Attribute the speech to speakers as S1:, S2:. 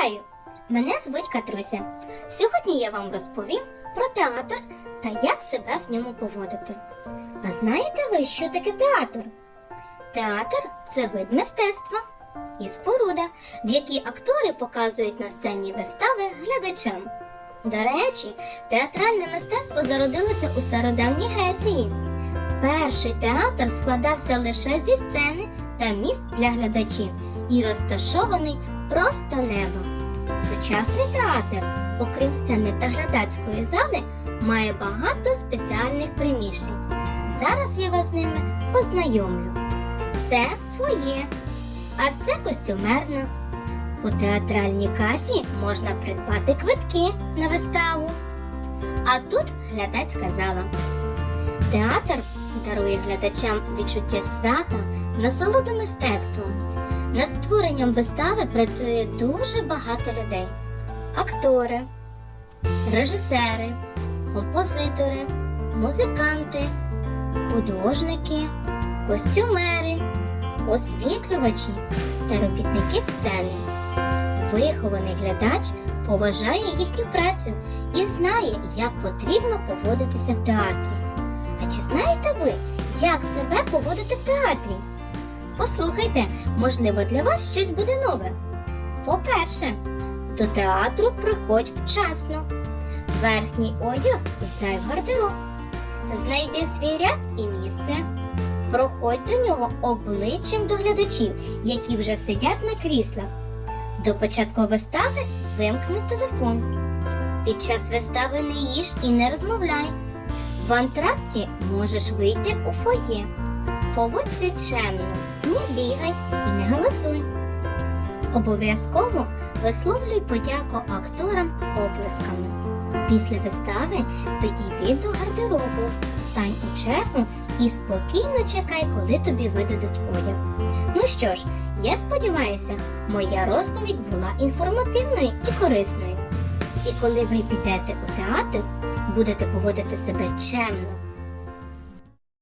S1: Вітаю! Мене звуть Катруся. Сьогодні я вам розповім про театр та як себе в ньому поводити. А знаєте ви, що таке театр? Театр це вид мистецтва і споруда, в якій актори показують на сцені вистави глядачам. До речі, театральне мистецтво зародилося у стародавній Греції. Перший театр складався лише зі сцени та місць для глядачів і розташований просто небо. Сучасний театр, окрім сцени та глядацької зали, має багато спеціальних приміщень. Зараз я вас з ними познайомлю. Це фоє, а це костюмерна. У театральній касі можна придбати квитки на виставу. А тут глядацька зала. Театр дарує глядачам відчуття свята, насолоду мистецтвом. Над створенням вистави працює дуже багато людей: актори, режисери, композитори, музиканти, художники, костюмери, освітлювачі та робітники сцени. Вихований глядач поважає їхню працю і знає, як потрібно поводитися в театрі. А чи знаєте ви, як себе поводити в театрі? Послухайте, можливо, для вас щось буде нове. По-перше, до театру приходь вчасно. Верхній одяг здай в гардероб. Знайди свій ряд і місце. Проходь до нього обличчям до глядачів, які вже сидять на кріслах. До початку вистави вимкни телефон. Під час вистави не їж і не розмовляй. В антракті можеш вийти у фоє. Поводься чемно, не бігай і не голосуй. Обов'язково висловлюй подяку акторам оплесками. Після вистави підійди до гардеробу, стань у чергу і спокійно чекай, коли тобі видадуть одяг. Ну що ж, я сподіваюся, моя розповідь була інформативною і корисною. І коли ви підете у театр, будете поводити себе чемно,